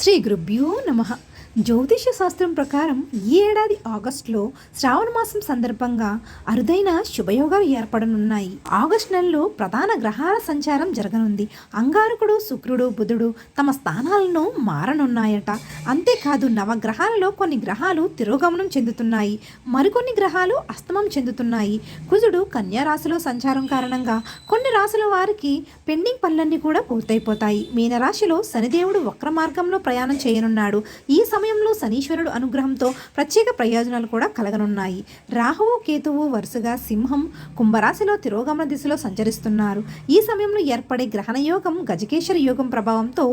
శ్రీ గురుభ్యో నమ. జ్యోతిష శాస్త్రం ప్రకారం ఈ ఏడాది ఆగస్టులో శ్రావణ మాసం సందర్భంగా అరుదైన శుభయోగాలు ఏర్పడనున్నాయి. ఆగస్టు నెలలో ప్రధాన గ్రహాల సంచారం జరగనుంది. అంగారకుడు శుక్రుడు బుధుడు తమ స్థానాలను మారనున్నాయట. అంతేకాదు నవగ్రహాలలో కొన్ని గ్రహాలు తిరోగమనం చెందుతున్నాయి. మరికొన్ని గ్రహాలు అస్తమం చెందుతున్నాయి. కుజుడు కన్యారాశిలో సంచారం కారణంగా కొన్ని రాశుల వారికి పెండింగ్ పనులన్నీ కూడా పూర్తయిపోతాయి. మీనరాశిలో శనిదేవుడు వక్ర మార్గంలో ప్రయాణం చేయనున్నాడు. ఈ సమయంలో శనీశ్వరుడు అనుగ్రహంతో ప్రత్యేక ప్రయోజనాలు కూడా కలగనున్నాయి. రాహువు కేతువు వరుసగా సింహం కుంభరాశిలో తిరోగమన దిశలో సంచరిస్తున్నారు. ఈ సమయంలో ఏర్పడే గ్రహణ యోగం గజకేశ్వర యోగం ప్రభావంతో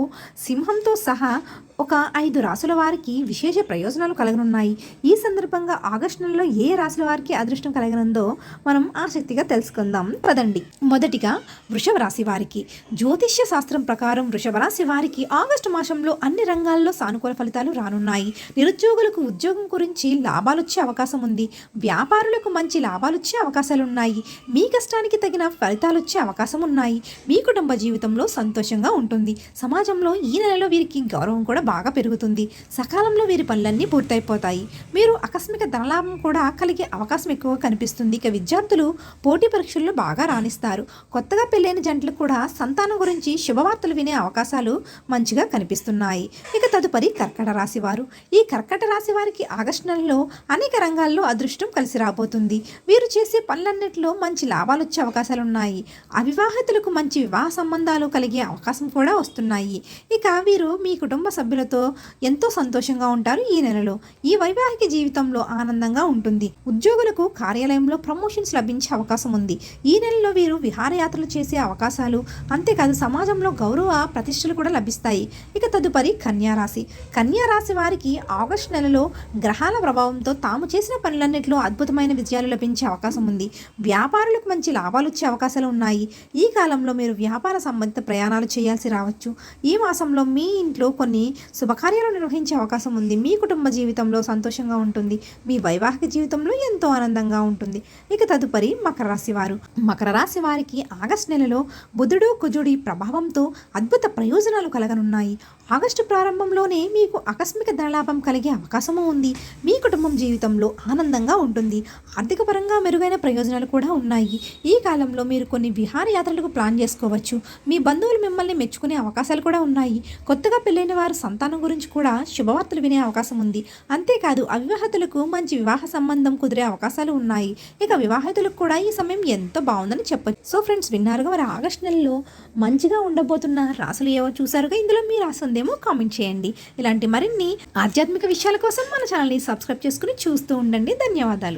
సింహంతో సహా ఒక ఐదు రాసుల వారికి విశేష ప్రయోజనాలు కలగనున్నాయి. ఈ సందర్భంగా ఆగస్టు నెలలో ఏ రాశుల వారికి అదృష్టం కలగనుందో మనం ఆసక్తిగా తెలుసుకుందాం. పదండి. మొదటిగా వృషభ రాశి వారికి. జ్యోతిష్య శాస్త్రం ప్రకారం వృషభ రాశి వారికి ఆగస్టు మాసంలో అన్ని రంగాల్లో సానుకూల ఫలితాలు రానున్నాయి. నిరుద్యోగులకు ఉద్యోగం గురించి లాభాలు వచ్చే అవకాశం ఉంది. వ్యాపారులకు మంచి లాభాలు వచ్చే అవకాశాలు ఉన్నాయి మీ కష్టానికి తగిన ఫలితాలు వచ్చే అవకాశం ఉన్నాయి. మీ కుటుంబ జీవితంలో సంతోషంగా ఉంటుంది. సమాజంలో ఈ నెలలో వీరికి గౌరవం కూడా బాగా పెరుగుతుంది. సకాలంలో వీరి పనులన్నీ పూర్తయిపోతాయి. మీరు ఆకస్మిక ధనలాభం కూడా కలిగే అవకాశం ఎక్కువగా కనిపిస్తుంది. ఇక విద్యార్థులు పోటీ పరీక్షల్లో బాగా రాణిస్తారు. కొత్తగా పెళ్ళైన జంటలు కూడా సంతానం గురించి శుభవార్తలు వినే అవకాశాలు మంచిగా కనిపిస్తున్నాయి. ఇక తదుపరి కర్కట రాశి వారు ఈ కర్కట రాశి వారికి ఆగస్టు నెలలో అనేక రంగాల్లో అదృష్టం కలిసి రాబోతుంది. వీరు చేసే పనులన్నింటిలో మంచి లాభాలు వచ్చే అవకాశాలు ఉన్నాయి అవివాహితులకు మంచి వివాహ సంబంధాలు కలిగే అవకాశం కూడా వస్తున్నాయి. ఇక వీరు మీ కుటుంబ సభ్యులతో ఎంతో సంతోషంగా ఉంటారు ఈ నెలలో. ఈ వైవాహిక జీవితంలో ఆనందంగా ఉంటుంది. ఉద్యోగులకు కార్యాలయంలో ప్రమోషన్స్ లభించే అవకాశం ఉంది. ఈ నెలలో వీరు విహారయాత్రలు చేసే అవకాశాలు అంతేకాదు సమాజంలో గౌరవ ప్రతిష్టలు కూడా లభిస్తాయి. ఇక తదుపరి కన్యారాశి. కన్యారాశి వారికి ఆగస్టు నెలలో గ్రహాల ప్రభావంతో తాము చేసిన పనులన్నింటిలో అద్భుతమైన విజయాలు లభించే అవకాశం ఉంది. వ్యాపారులకు మంచి లాభాలు వచ్చే అవకాశాలు ఉన్నాయి. ఈ కాలంలో మీరు వ్యాపార సంబంధిత ప్రయాణాలు చేయాల్సి రావచ్చు. ఈ మాసంలో మీ ఇంట్లో కొన్ని శుభకార్యాలు నిర్వహించే అవకాశం ఉంది. మీ కుటుంబ జీవితంలో సంతోషంగా ఉంటుంది. మీ వైవాహిక జీవితంలో ఎంతో ఆనందంగా ఉంటుంది. ఇక తదుపరి మకర రాశి వారు. మకర రాశి వారికి ఆగస్టు నెలలో బుధుడు కుజుడి ప్రభావంతో అద్భుత ప్రయోజనాలు కలగనున్నాయి. ఆగస్టు ప్రారంభంలోనే మీకు ఆకస్మిక ధనలాభం కలిగే అవకాశము ఉంది. మీ కుటుంబం జీవితంలో ఆనందంగా ఉంటుంది. ఆర్థిక పరంగా మెరుగైన ప్రయోజనాలు కూడా ఉన్నాయి. ఈ కాలంలో మీరు కొన్ని విహారయాత్రలకు ప్లాన్ చేసుకోవచ్చు. మీ బంధువులు మిమ్మల్ని మెచ్చుకునే అవకాశాలు కూడా ఉన్నాయి. కొత్తగా పెళ్ళైన వారు సంతానం గురించి కూడా శుభవార్తలు వినే అవకాశం ఉంది. అంతేకాదు అవివాహితులకు మంచి వివాహ సంబంధం కుదిరే అవకాశాలు ఉన్నాయి. ఇక వివాహితులకు కూడా ఈ సమయం ఎంతో బాగుందని చెప్పొచ్చు. సో ఫ్రెండ్స్ విన్నారుగా మరి ఆగస్టు నెలలో మంచిగా ఉండబోతున్న రాసులు ఏవో చూసారుగా ఇందులో మీ రాసుందేమో కామెంట్ చేయండి. ఇలాంటి మరిన్ని ఆధ్యాత్మిక విషయాల కోసం మన ఛానల్ని సబ్స్క్రైబ్ చేసుకుని చూస్తూ ఉండండి. ధన్యవాదాలు.